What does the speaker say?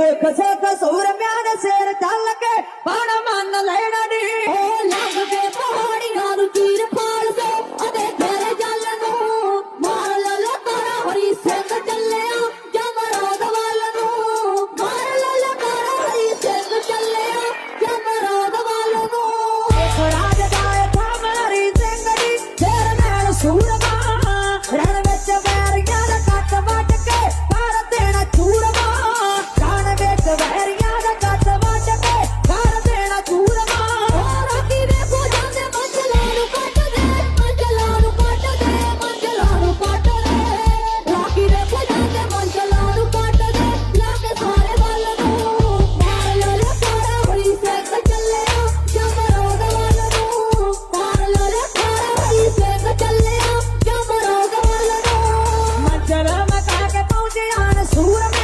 ਦੇਖ ਸੇਖ ਸੂਰਮਿਆਂ ਦੇ ਸਿਰ ਚੱਲ ਕੇ ਬਾਣ ਮੰਨ ਲੈਣਾ ਨੀ। ਓ ਲੱਗ ਕੇ ਪਹਾੜੀਆਂ ਨੂੰ ਤੀਰ ਫਾਲ ਦੇ ਅਦੇ ਘਰ ਜਲ ਨੂੰ। ਮਾਰ ਲੈ ਲੋ ਤਾਰਾ ਹਰੀ ਸਿੰਘ ਚੱਲਿਆ ਜਮਰਾਦ ਵਾਲ ਨੂੰ। ਮਾਰ ਲੈ ਲੋ ਤਾਰਾ ਹਰੀ ਸਿੰਘ ਚੱਲਿਆ ਜਮਰਾਦ ਵਾਲ ਨੂੰ। ਖੜਾ ਦੇ ਦਾ ਥਾਮਰੀ ਸਿੰਘ ਦੀ, ਤੇਰੇ ਨਾਲ ਸੂਰਮਾ। ਰਣ பூஜையான சூரமே